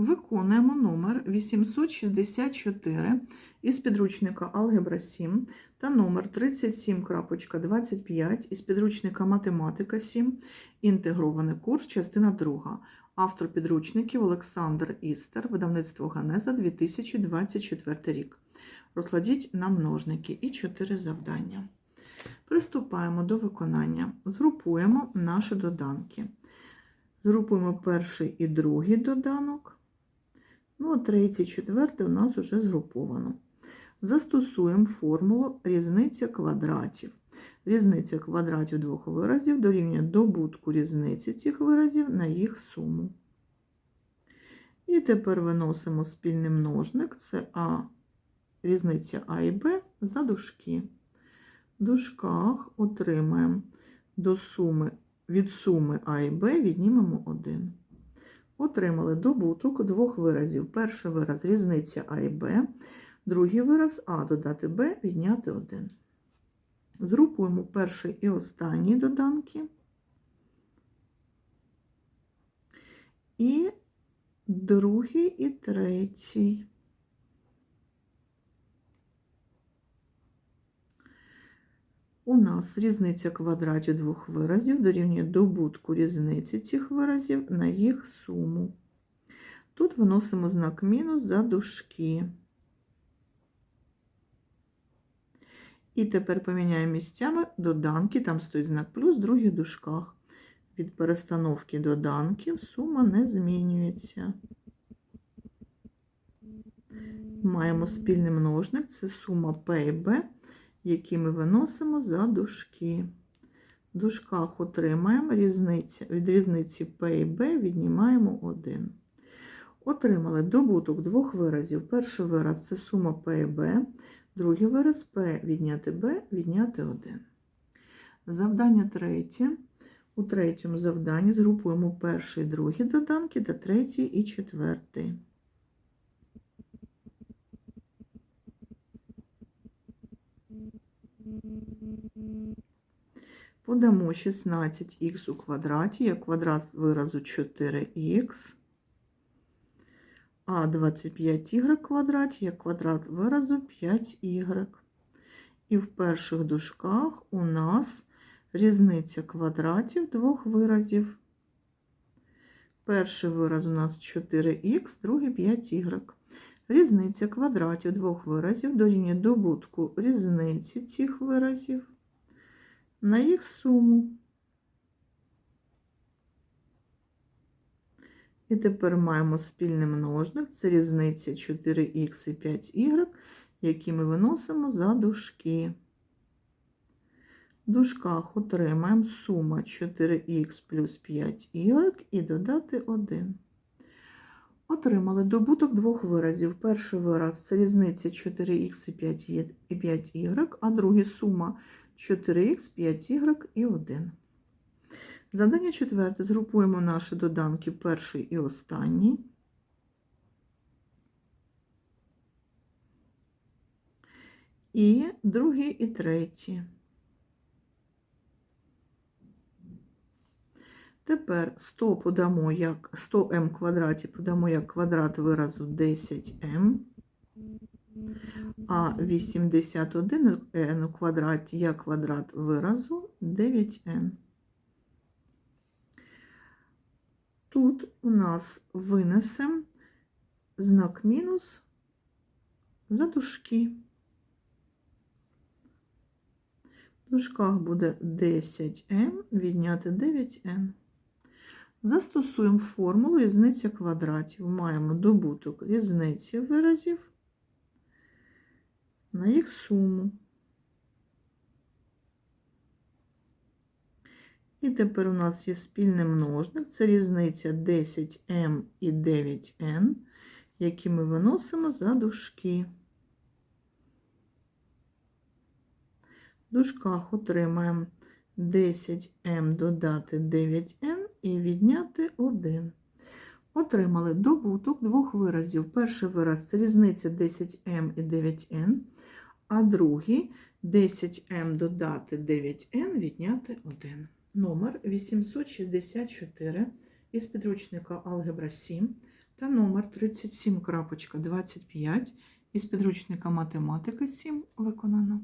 Виконуємо номер 864 із підручника Алгебра 7 та номер 37.25 із підручника Математика 7, інтегрований курс, частина 2. Автор підручників Олександр Істер, видавництво Ганеза 2024 рік. Розкладіть на множники і 4 завдання. Приступаємо до виконання. Згрупуємо наші доданки. Згрупуємо перший і другий доданок. Ну, а третій, четвертий у нас вже згруповано. Застосуємо формулу різниця квадратів. Різниця квадратів двох виразів дорівнює добутку різниці цих виразів на їх суму. І тепер виносимо спільний множник, це А, різниця А і Б за дужки. В дужках отримаємо до суми, від суми А і Б віднімемо 1. Отримали добуток двох виразів. Перший вираз різниця А і Б, другий вираз А додати Б відняти 1. Згрупуємо перший і останній доданки. І другий і третій. У нас різниця квадратів двох виразів дорівнює добутку різниці цих виразів на їх суму. Тут виносимо знак мінус за дужки. І тепер поміняємо місцями доданки, там стоїть знак плюс в других дужках. Від перестановки доданків сума не змінюється. Маємо спільний множник, це сума P і B, які ми виносимо за дужки. В дужках отримаємо різниця, від різниці P і B віднімаємо 1. Отримали добуток двох виразів. Перший вираз це сума P і B, другий вираз P відняти B відняти 1. Завдання третє. У третьому завданні згрупуємо перший і другий доданки та третій і четвертий. Подамо 16х у квадраті, як квадрат виразу 4х, а 25y квадраті, як квадрат виразу 5y. І в перших дужках у нас різниця квадратів двох виразів. Перший вираз у нас 4х, другий 5y. Різниця квадратів двох виразів дорівнює добутку різниці цих виразів на їх суму. І тепер маємо спільний множник, це різниця 4х і 5y, які ми виносимо за дужки. В дужках отримаємо сума 4х плюс 5y і додати 1. Отримали добуток двох виразів. Перший вираз це різниця 4х і 5y, а другий сума 4х, 5y і 1. Завдання четверте. Згрупуємо наші доданки перший і останній. І другий і третій. Тепер 100 подамо як 100m квадраті подамо як квадрат виразу 10m, а 81n у квадраті як квадрат виразу 9n. Тут у нас винесемо знак мінус за дужки. В дужках буде 10m відняти 9n. Застосуємо формулу різниця квадратів. Маємо добуток різниці виразів на їх суму. І тепер у нас є спільний множник, це різниця 10m і 9n, які ми виносимо за дужки. В дужках отримаємо 10m додати 9n і відняти 1. Отримали добуток двох виразів. Перший вираз це різниця 10m і 9n, а другий 10m додати 9n відняти 1. Номер 864 із підручника Алгебра 7 та номер 37.25 із підручника математика 7 виконано.